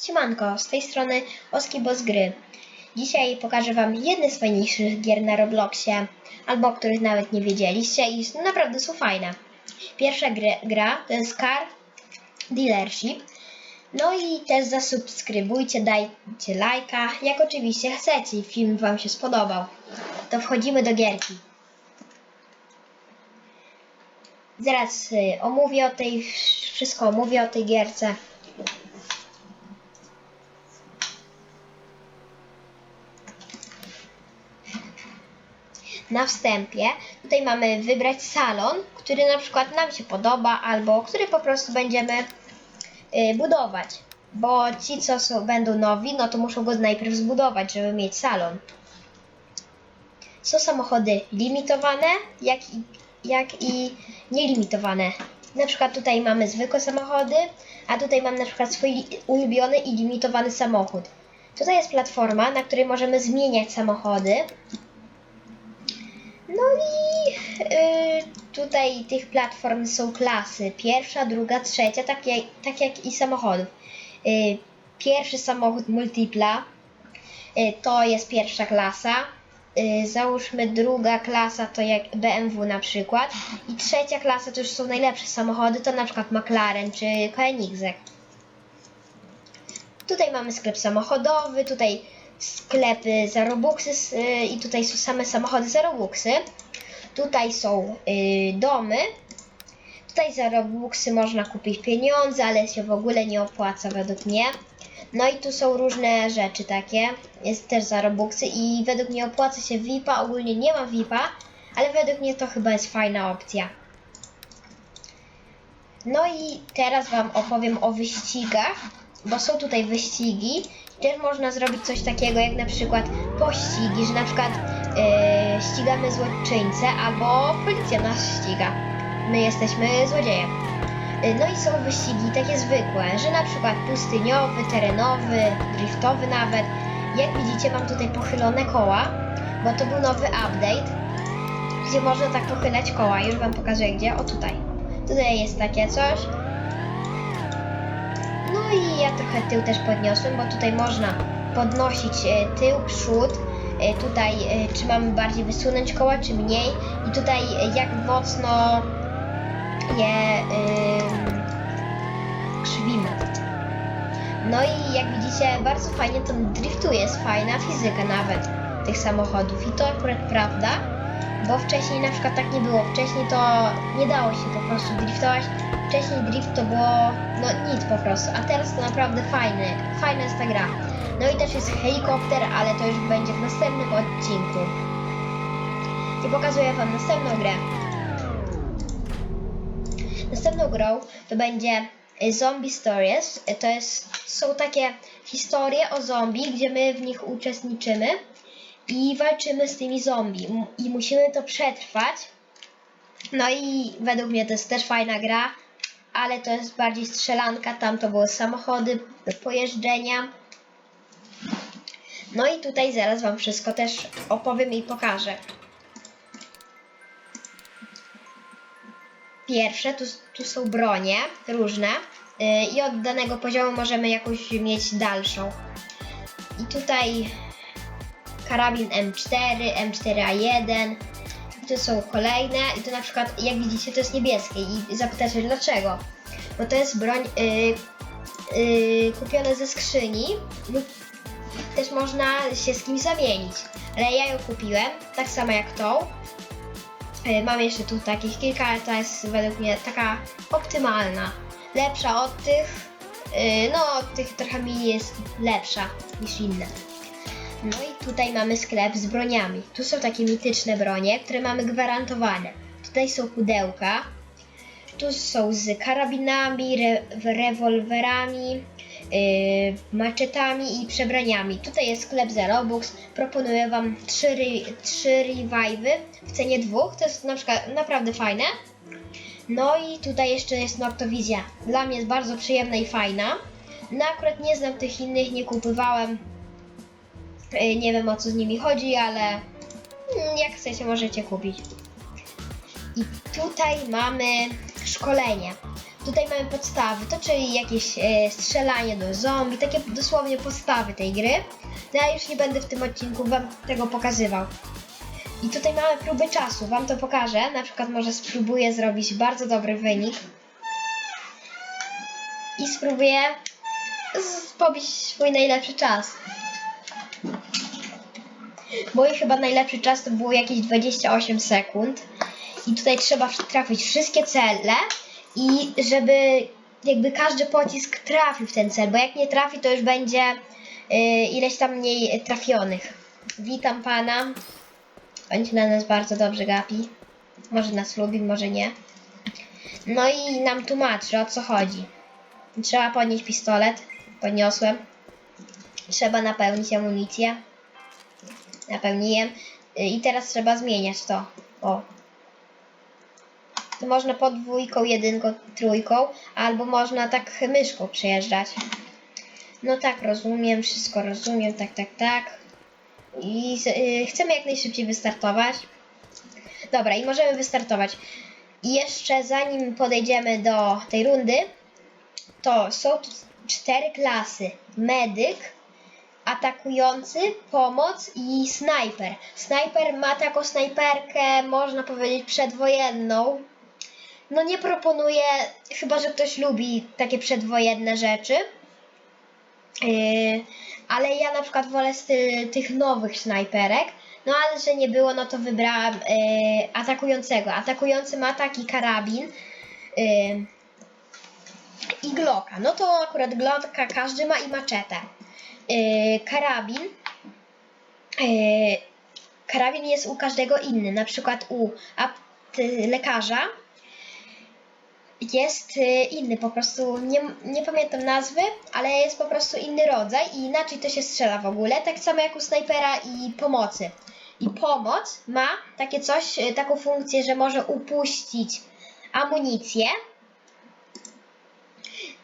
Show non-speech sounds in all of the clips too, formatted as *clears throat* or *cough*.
Siemanko, z tej strony Oski Boss Gry. Dzisiaj pokażę Wam jedne z fajniejszych gier na Robloxie, albo o których nawet nie wiedzieliście i naprawdę są fajne. Pierwsza gra to jest Car Dealership. No i też zasubskrybujcie, dajcie lajka, jak oczywiście chcecie i film Wam się spodobał. To wchodzimy do gierki. Zaraz y, omówię o tej, wszystko omówię o tej gierce. Na wstępie tutaj mamy wybrać salon, który na przykład nam się podoba, albo który po prostu będziemy y, budować. Bo ci, co są, będą nowi, no to muszą go najpierw zbudować, żeby mieć salon. Są samochody limitowane, jak i, jak i nielimitowane. Na przykład tutaj mamy zwykłe samochody, a tutaj mam na przykład swój ulubiony i limitowany samochód. Tutaj jest platforma, na której możemy zmieniać samochody. No i y, tutaj tych platform są klasy. Pierwsza, druga, trzecia, tak jak, tak jak i samochodów. Y, pierwszy samochód Multipla y, to jest pierwsza klasa. Y, załóżmy druga klasa to jak BMW na przykład. I trzecia klasa to już są najlepsze samochody, to na przykład McLaren czy Koenigsegg. Tutaj mamy sklep samochodowy, tutaj sklepy za Robuxy y, i tutaj są same samochody za Robuxy. Tutaj są y, domy. Tutaj za Robuxy można kupić pieniądze, ale się w ogóle nie opłaca według mnie. No i tu są różne rzeczy takie. Jest też za Robuxy i według mnie opłaca się VIPa. Ogólnie nie ma VIPa, ale według mnie to chyba jest fajna opcja. No i teraz Wam opowiem o wyścigach, bo są tutaj wyścigi. Też można zrobić coś takiego jak na przykład pościgi, że na przykład e, ścigamy złoczyńcę albo policja nas ściga. My jesteśmy złodziejem. E, No i są wyścigi takie zwykłe, że na przykład pustyniowy, terenowy, driftowy nawet. Jak widzicie mam tutaj pochylone koła, bo to był nowy update, gdzie można tak pochylać koła. Już Wam pokazuję gdzie. O tutaj. Tutaj jest takie coś. I ja trochę tył też podniosłem, bo tutaj można podnosić e, tył, przód. E, Tutaj e, czy mamy bardziej wysunąć koła, czy mniej. I tutaj jak mocno je krzywimy. No i jak widzicie, bardzo fajnie to driftuje, jest fajna fizyka nawet tych samochodów. I to akurat prawda, bo wcześniej na przykład tak nie było. Wcześniej to nie dało się po prostu driftować. Wcześniej drift to było no nic po prostu, a teraz to naprawdę fajny, fajna jest ta gra. No i też jest helikopter, ale to już będzie w następnym odcinku. I pokazuję wam następną grę. Następną grą to będzie y, Zombie Stories. Y, To jest, są takie historie o zombie, gdzie my w nich uczestniczymy i walczymy z tymi zombie. I musimy to przetrwać. No i według mnie to jest też fajna gra, ale to jest bardziej strzelanka. Tam to były samochody pojeżdżenia. No i tutaj zaraz Wam wszystko też opowiem i pokażę. Pierwsze, tu, tu są bronie różne yy, i od danego poziomu możemy jakąś mieć dalszą. I tutaj karabin M4, M4A1. Tu są kolejne i to na przykład, jak widzicie, to jest niebieskie i zapytacie dlaczego. Bo to jest broń yy, yy, kupiona ze skrzyni lub też można się z kimś zamienić. Ale ja ją kupiłem, tak samo jak tą. Yy, Mam jeszcze tu takich kilka, ale ta jest według mnie taka optymalna. Lepsza od tych, yy, no od tych trochę mi jest lepsza niż inne. No i tutaj mamy sklep z broniami. Tu są takie mityczne bronie, które mamy gwarantowane. Tutaj są pudełka. Tu są z karabinami, re rewolwerami, yy, maczetami i przebraniami. Tutaj jest sklep za Robux. Proponuję Wam trzy, ry- trzy revive'y w cenie dwóch. To jest na przykład naprawdę fajne. No i tutaj jeszcze jest Noctowizja. Dla mnie jest bardzo przyjemna i fajna. No akurat nie znam tych innych, nie kupowałem. Y, Nie wiem o co z nimi chodzi, ale mm, jak chcecie możecie kupić. I tutaj mamy szkolenie. Tutaj mamy podstawy, to czyli jakieś e, strzelanie do zombie, takie dosłownie podstawy tej gry. No ja już nie będę w tym odcinku wam tego pokazywał. I tutaj mamy próby czasu, wam to pokażę. Na przykład może spróbuję zrobić bardzo dobry wynik. I spróbuję pobić swój najlepszy czas. Mój chyba najlepszy czas to było jakieś 28 sekund. I tutaj trzeba trafić wszystkie cele i żeby jakby każdy pocisk trafił w ten cel, bo jak nie trafi, to już będzie y, ileś tam mniej trafionych. Witam pana. Pan się na nas bardzo dobrze gapi. Może nas lubi, może nie. No i nam tłumaczy o co chodzi. Trzeba podnieść pistolet. Podniosłem. Trzeba napełnić amunicję. Napełniłem. Y, I teraz trzeba zmieniać to. O. To można podwójką, jedynką, trójką, albo można tak myszką przejeżdżać. No tak, rozumiem, wszystko rozumiem, tak, tak, tak. I z- y, chcemy jak najszybciej wystartować. Dobra, i możemy wystartować. I jeszcze zanim podejdziemy do tej rundy, to są tu cztery klasy. Medyk, atakujący, pomoc i snajper. Snajper ma taką snajperkę, można powiedzieć, przedwojenną. No nie proponuję, chyba że ktoś lubi takie przedwojenne rzeczy. Yy, ale ja na przykład wolę styl tych nowych snajperek. No ale że nie było, no to wybrałam yy, atakującego. Atakujący ma taki karabin. Yy, i Glocka. No to akurat Glocka każdy ma i maczetę. Yy, karabin. Yy, karabin jest u każdego inny. Na przykład u lekarza jest yy, inny, po prostu nie, nie pamiętam nazwy, ale jest po prostu inny rodzaj i inaczej to się strzela w ogóle, tak samo jak u snajpera i pomocy. I pomoc ma takie coś, taką funkcję, że może upuścić amunicję,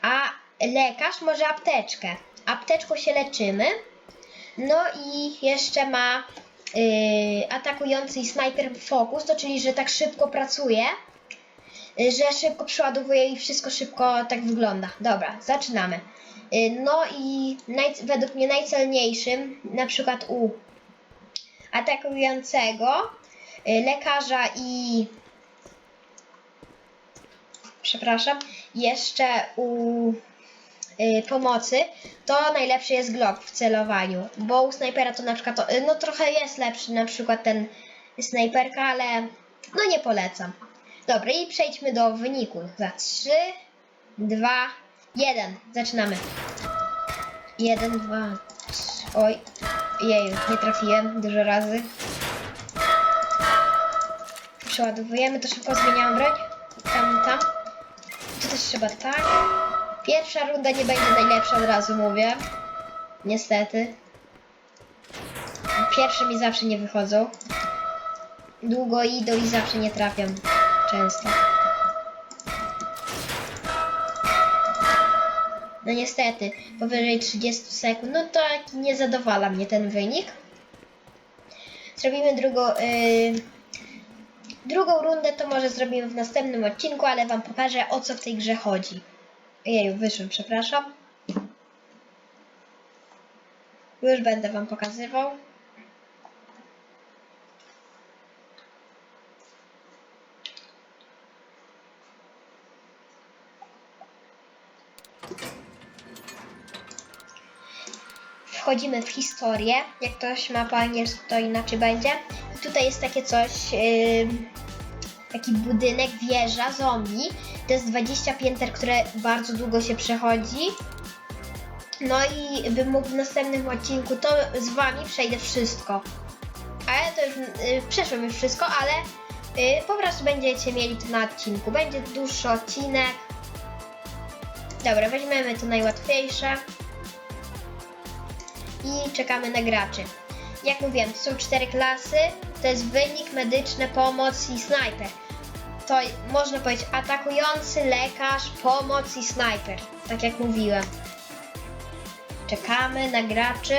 a lekarz może apteczkę. Apteczką się leczymy. No i jeszcze ma yy, atakujący snajper fokus, to czyli, że tak szybko pracuje, yy, że szybko przeładowuje i wszystko szybko tak wygląda. Dobra, zaczynamy. Yy, no i naj, według mnie najcelniejszym, na przykład u atakującego, yy, lekarza i przepraszam, jeszcze u y, pomocy, to najlepszy jest Glock w celowaniu, bo u snajpera to na przykład, to, y, no trochę jest lepszy na przykład ten snajperka, ale no nie polecam. Dobra, i przejdźmy do wyniku. Za 3, 2, 1. Zaczynamy. 1, 2, 3. Oj, jeju, nie trafiłem dużo razy. Przeładowujemy, to szybko zmieniam broń. Tam, tam. To też trzeba tak. Pierwsza runda nie będzie najlepsza, od razu mówię. Niestety. Pierwsze mi zawsze nie wychodzą. Długo idą i zawsze nie trafiam. Często. No niestety, powyżej 30 sekund, no to nie zadowala mnie ten wynik. Zrobimy drugą, yy, drugą rundę, to może zrobimy w następnym odcinku, ale Wam pokażę o co w tej grze chodzi. Jeju, wyszłem, przepraszam. Już będę Wam pokazywał. Wchodzimy w historię. Jak ktoś ma po angielsku, to inaczej będzie. I tutaj jest takie coś, yy, taki budynek, wieża, zombie. To jest 20 pięter, które bardzo długo się przechodzi. No i bym mógł w następnym odcinku, to z wami przejdę wszystko. Ale to już przeszłem już wszystko, ale yy, po prostu będziecie mieli to na odcinku. Będzie dłuższy odcinek. Dobra, weźmiemy to najłatwiejsze. I czekamy na graczy. Jak mówiłem, to są cztery klasy. To jest wynik, medyczny, pomoc i snajper to można powiedzieć atakujący, lekarz, pomoc i snajper. Tak jak mówiłem. Czekamy na graczy.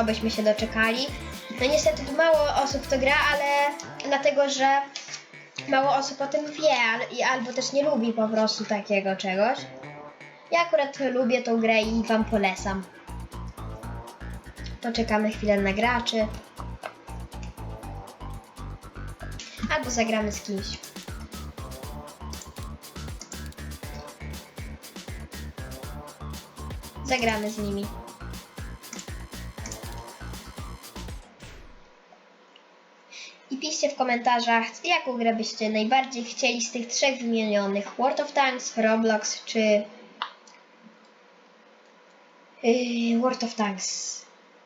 Obyśmy się doczekali. No niestety mało osób to gra, ale dlatego, że mało osób o tym wie, albo też nie lubi po prostu takiego czegoś. Ja akurat lubię tą grę i wam polecam. Poczekamy chwilę na graczy. Albo zagramy z kimś. Zagramy z nimi. I piszcie w komentarzach, jaką grę byście najbardziej chcieli z tych trzech wymienionych. World of Tanks, Roblox czy... Yy, World of Tanks.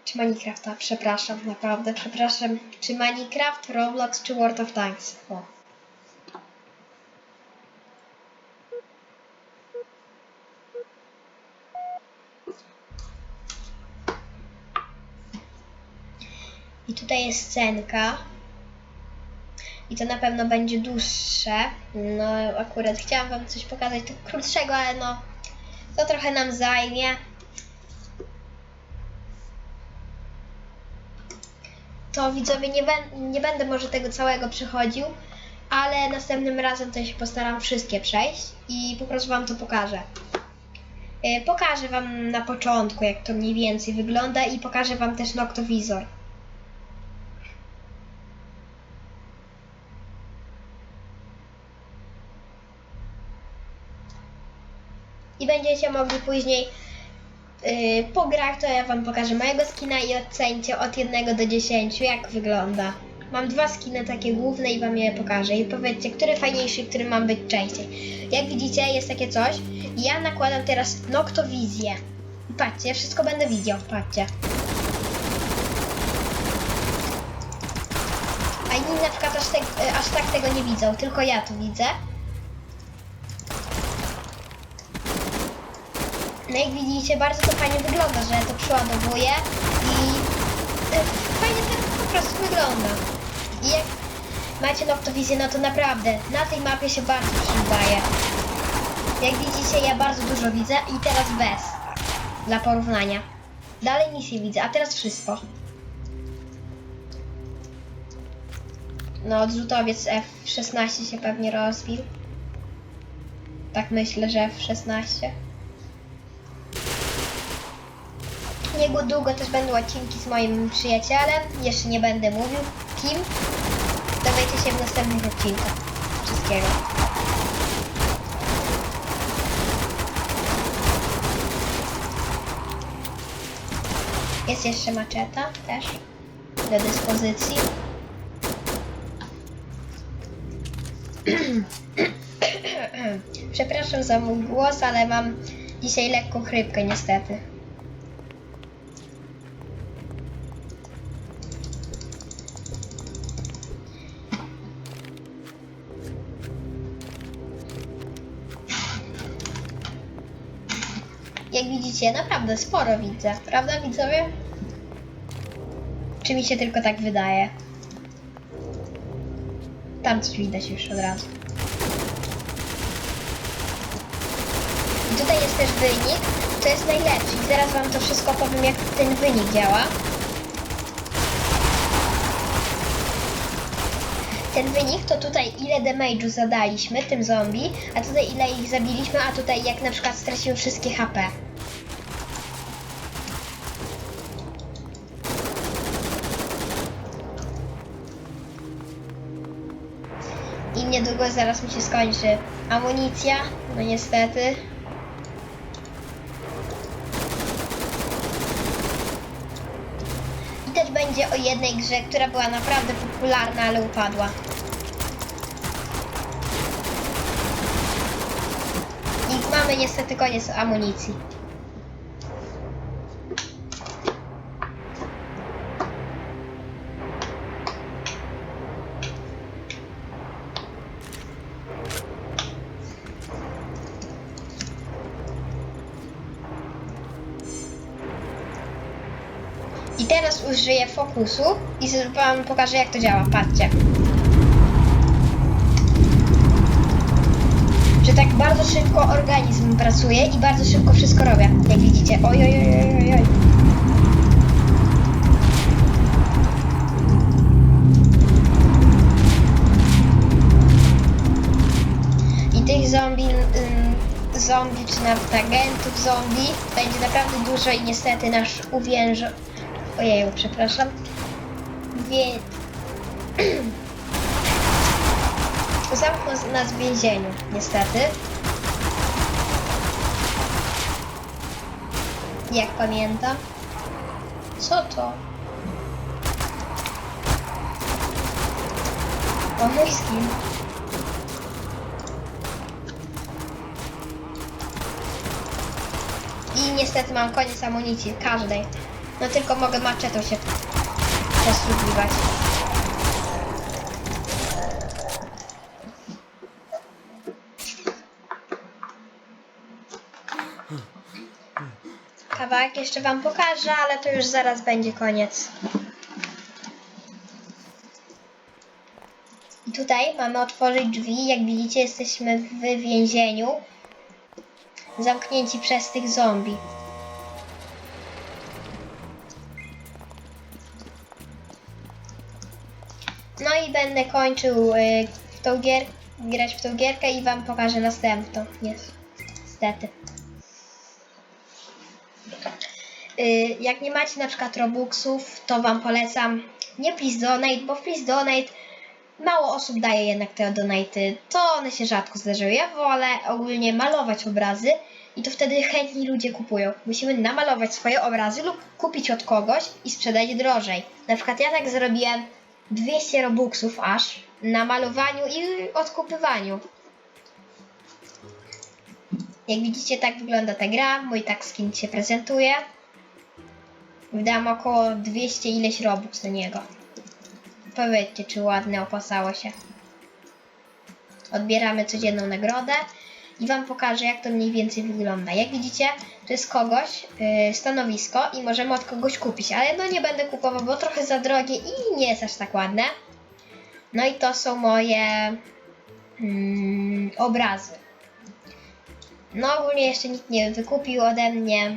Czy Minecrafta? Przepraszam, naprawdę, przepraszam. Czy Minecraft, Roblox czy World of Tanks? O. I tutaj jest scenka. I to na pewno będzie dłuższe. No, akurat chciałam Wam coś pokazać tak krótszego, ale no, to trochę nam zajmie. To widzowie, nie, nie będę może tego całego przechodził, ale następnym razem to się postaram wszystkie przejść i po prostu Wam to pokażę. Yy, Pokażę Wam na początku, jak to mniej więcej wygląda i pokażę Wam też noktowizor. i będziecie mogli później yy, po grach, to ja wam pokażę mojego skina i ocencie od 1 do 10 jak wygląda. Mam dwa skiny takie główne i wam je pokażę i powiedzcie, który fajniejszy, który mam być częściej. Jak widzicie jest takie coś ja nakładam teraz Noctowizję. I patrzcie, wszystko będę widział, patrzcie. A inni na przykład aż, te, aż tak tego nie widzą, tylko ja to widzę. No jak widzicie, bardzo to fajnie wygląda, że to przeładowuje i e, fajnie to po prostu wygląda. I jak macie Noctowizję, no to naprawdę na tej mapie się bardzo przydaje. Jak widzicie, ja bardzo dużo widzę i teraz bez, dla porównania. Dalej nic nie widzę, a teraz wszystko. No, odrzutowiec F16 się pewnie rozbił. Tak myślę, że F16. Niedługo też będą odcinki z moim przyjacielem. Jeszcze nie będę mówił kim. Dowiecie się w następnych odcinkach. Wszystkiego. Jest jeszcze maczeta też do dyspozycji. *clears throat* Przepraszam za mój głos, ale mam dzisiaj lekką chrypkę niestety. Widzicie, naprawdę sporo widzę, prawda widzowie? Czy mi się tylko tak wydaje? Tam coś widać już od razu. I tutaj jest też wynik, to jest najlepszy i zaraz wam to wszystko powiem jak ten wynik działa. Ten wynik to tutaj ile damage'u zadaliśmy tym zombie, a tutaj ile ich zabiliśmy, a tutaj jak na przykład straciły wszystkie HP. I niedługo zaraz mi się skończy amunicja, no niestety. I też będzie o jednej grze, która była naprawdę popularna, ale upadła. I mamy niestety koniec amunicji. teraz użyję fokusu i wam pokażę jak to działa. Patrzcie. Że tak bardzo szybko organizm pracuje i bardzo szybko wszystko robię. Jak widzicie. Oj, oj, oj, oj, oj. I tych zombie... Ym, zombie, czy nawet agentów zombie będzie naprawdę dużo i niestety nasz uwięziony Ojeju, przepraszam. Wie... Zamknął nas w więzieniu, niestety. Jak pamiętam. Co to? O, mój skin. I niestety mam koniec amunicji, każdej. No tylko mogę maczetą się przesługiwać. Kawałek jeszcze wam pokażę, ale to już zaraz będzie koniec. I tutaj mamy otworzyć drzwi. Jak widzicie, jesteśmy w więzieniu. Zamknięci przez tych zombie. Będę kończył y, w tą gier, grać w tą gierkę i wam pokażę następną. Niestety. Y, jak nie macie na przykład Robuxów, to wam polecam nie Please Donate, bo w Please Donate mało osób daje jednak te donaty. To one się rzadko zdarzają. Ja wolę ogólnie malować obrazy i to wtedy chętni ludzie kupują. Musimy namalować swoje obrazy lub kupić od kogoś i sprzedać drożej. Na przykład ja tak zrobiłem 200 Robuxów aż na malowaniu i odkupywaniu. Jak widzicie, tak wygląda ta gra. Mój tak skin się prezentuje. Wydałam około 200 ileś robux do niego. Powiedzcie, czy ładne opłacało się. Odbieramy codzienną nagrodę i Wam pokażę, jak to mniej więcej wygląda. Jak widzicie, to jest kogoś, yy, stanowisko i możemy od kogoś kupić, ale no nie będę kupował, bo trochę za drogie i nie jest aż tak ładne. No i to są moje mm, obrazy. No ogólnie jeszcze nikt nie wykupił ode mnie,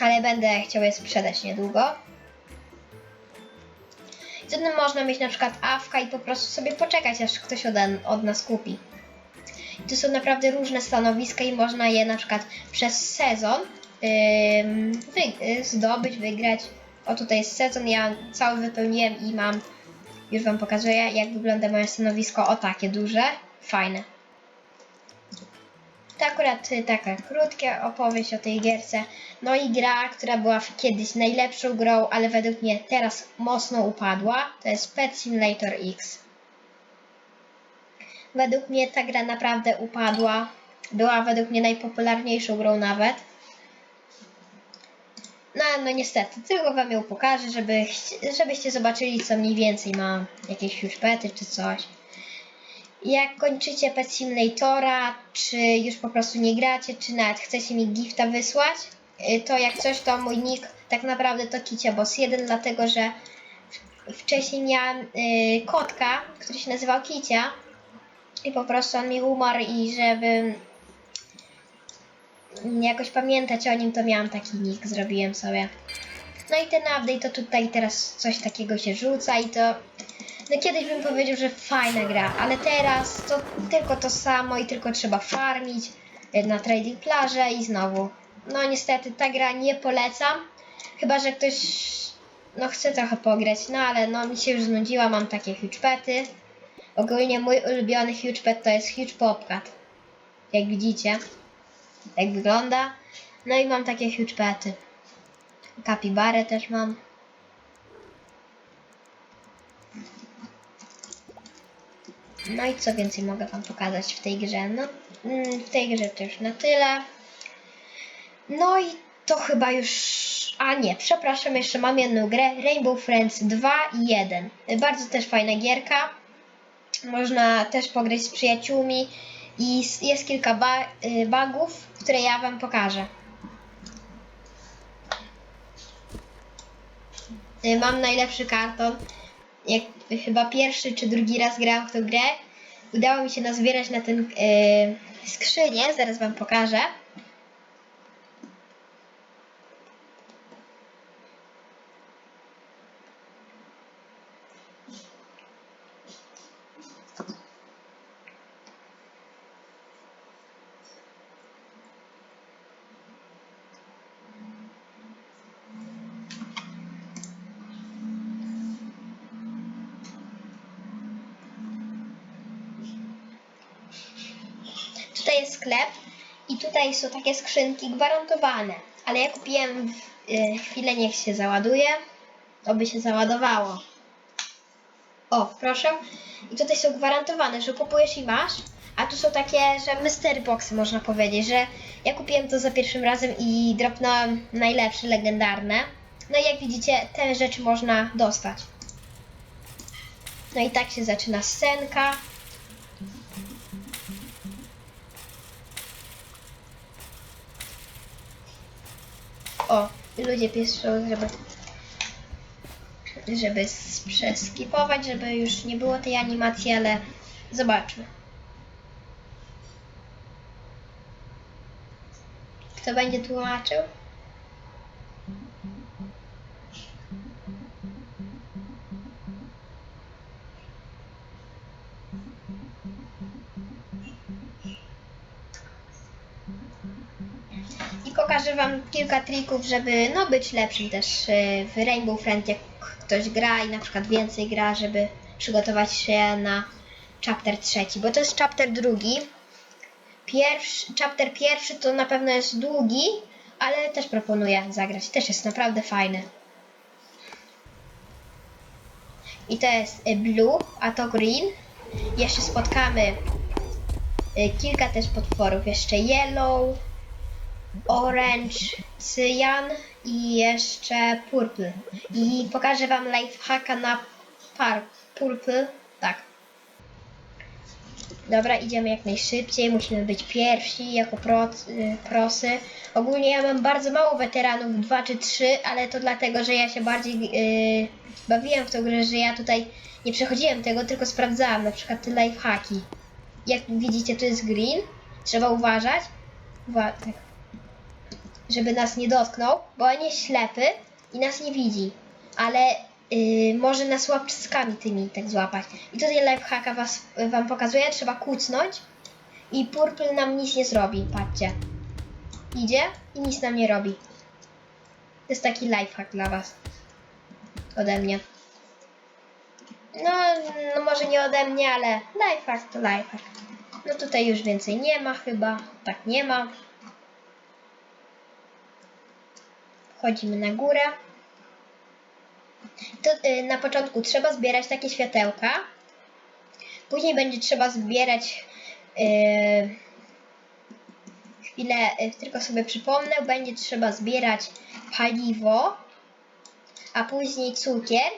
ale będę chciał je sprzedać niedługo. Wtedy można mieć na przykład awka i po prostu sobie poczekać, aż ktoś od, od nas kupi. To są naprawdę różne stanowiska i można je na przykład przez sezon zdobyć, wygrać. O tutaj jest sezon, ja cały wypełniłem i mam, już Wam pokazuję jak wygląda moje stanowisko. O takie duże, fajne. To akurat y, taka krótka opowieść o tej gierce. No i gra, która była kiedyś najlepszą grą, ale według mnie teraz mocno upadła, to jest Pet Simulator X. Według mnie ta gra naprawdę upadła. Była według mnie najpopularniejszą grą nawet. No, no niestety, tylko wam ją pokażę, żeby, żebyście zobaczyli co mniej więcej mam. Jakieś huge pety czy coś. Jak kończycie Pet Simulatora, czy już po prostu nie gracie, czy nawet chcecie mi gifta wysłać, y, to jak coś, to mój nick tak naprawdę to Kicia Boss 1, dlatego że wcześniej miałam y, kotka, który się nazywał Kicia i po prostu on mi umarł i żeby jakoś pamiętać o nim, to miałam taki nick, zrobiłem sobie. No i ten update to tutaj teraz coś takiego się rzuca i to no kiedyś bym powiedział, że fajna gra, ale teraz to tylko to samo i tylko trzeba farmić na trading plaże i znowu. No niestety ta gra nie polecam, chyba że ktoś no chce trochę pograć, no ale no mi się już znudziła, mam takie huge. Ogólnie mój ulubiony huge pet to jest huge popcat. Jak widzicie, jak wygląda. No i mam takie huge pety. Kapibarę też mam. No i co więcej mogę Wam pokazać w tej grze? No, mm, w tej grze to już na tyle. No i to chyba już... A nie, przepraszam, jeszcze mam jedną grę. Rainbow Friends 2 i 1. Bardzo też fajna gierka. Można też pograć z przyjaciółmi. I jest kilka ba- y, bugów, które ja Wam pokażę. Y, Mam najlepszy karton. Jak chyba pierwszy czy drugi raz grałam w tę grę, udało mi się nazbierać na ten yy, skrzynię, zaraz wam pokażę. tutaj jest sklep i tutaj są takie skrzynki gwarantowane. Ale ja kupiłem w, y, chwilę, niech się załaduje. Oby się załadowało. O, proszę. I tutaj są gwarantowane, że kupujesz i masz. A tu są takie, że mystery boxy można powiedzieć, że ja kupiłem to za pierwszym razem i dropnąłem najlepsze, legendarne. No i jak widzicie, te rzeczy można dostać. No i tak się zaczyna scenka. O, ludzie piszą, żeby żeby przeskipować, żeby już nie było tej animacji, ale zobaczmy. Kto będzie tłumaczył? Wam kilka trików, żeby no, być lepszym też y, w Rainbow Friend, jak ktoś gra i na przykład więcej gra, żeby przygotować się na chapter trzeci, bo to jest chapter drugi. Pierwszy, chapter pierwszy to na pewno jest długi, ale też proponuję zagrać. Też jest naprawdę fajny. I to jest y, blue, a to green. Jeszcze spotkamy y, kilka też potworów. Jeszcze yellow, orange, cyjan i jeszcze purple. I pokażę wam lifehacka na par purple. Tak. Dobra, idziemy jak najszybciej. Musimy być pierwsi jako pro, prosy. Ogólnie ja mam bardzo mało weteranów, 2 czy 3, ale to dlatego, że ja się bardziej yy, bawiłem w tą grę, że ja tutaj nie przechodziłem tego, tylko sprawdzałam na przykład te lifehacki. Jak widzicie, to jest green. Trzeba uważać. Uwa tak żeby nas nie dotknął, bo on jest ślepy i nas nie widzi, ale yy, może nas łapczykami tymi tak złapać. I tutaj lifehacka was, wam pokazuję, trzeba kucnąć i purple nam nic nie zrobi, patrzcie. Idzie i nic nam nie robi. To jest taki lifehack dla was. Ode mnie. No, no może nie ode mnie, ale lifehack to lifehack. No tutaj już więcej nie ma chyba. Tak nie ma. Wchodzimy na górę. To y, na początku trzeba zbierać takie światełka. Później będzie trzeba zbierać y, chwilę, y, tylko sobie przypomnę, będzie trzeba zbierać paliwo, a później cukier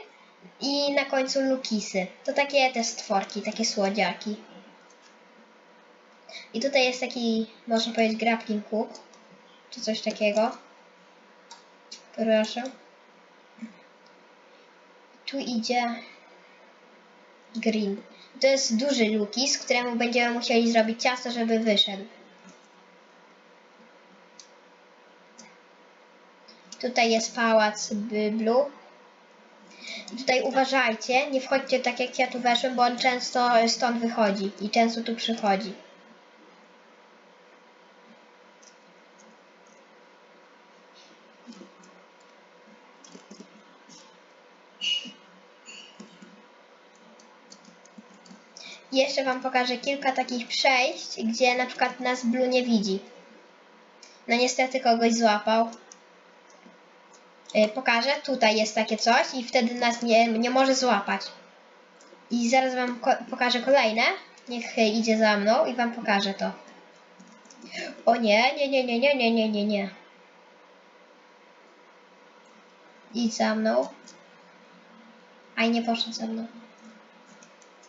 i na końcu lukisy. To takie te stworki, takie słodziaki. I tutaj jest taki, można powiedzieć, grappling hook, czy coś takiego. Proszę. Tu idzie green. To jest duży lukis, któremu będziemy musieli zrobić ciasto, żeby wyszedł. Tutaj jest pałac b- blue. I Tutaj uważajcie, nie wchodźcie tak jak ja tu weszłem, bo on często stąd wychodzi i często tu przychodzi. Jeszcze Wam pokażę kilka takich przejść, gdzie na przykład nas Blue nie widzi. No niestety kogoś złapał. Yy, pokażę, tutaj jest takie coś i wtedy nas nie, nie może złapać. I zaraz Wam ko pokażę kolejne. Niech idzie za mną i Wam pokażę to. O nie, nie, nie, nie, nie, nie, nie, nie, nie. Idź za mną. Aj, nie poszedł za mną.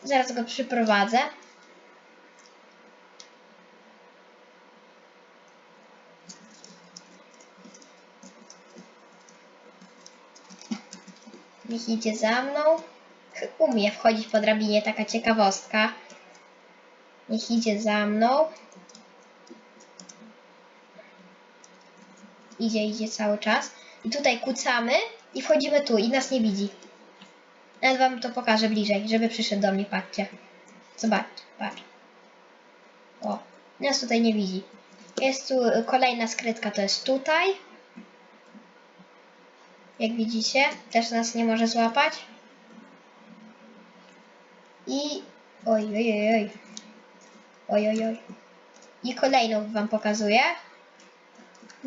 Zaraz go przyprowadzę. Niech idzie za mną. Umie wchodzić po drabinie, taka ciekawostka. Niech idzie za mną. Idzie, idzie cały czas. I tutaj kucamy i wchodzimy tu i nas nie widzi. Nawet wam to pokażę bliżej, żeby przyszedł do mnie, patrzcie. Zobaczcie, patrz. O, nas tutaj nie widzi. Jest tu kolejna skrytka, to jest tutaj. Jak widzicie, też nas nie może złapać. I... Oj, oj, oj, oj. Oj, oj, oj. I kolejną Wam pokazuję.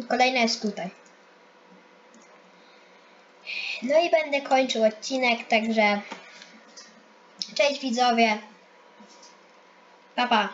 Kolejna jest tutaj. No i będę kończył odcinek, także cześć widzowie. Pa pa.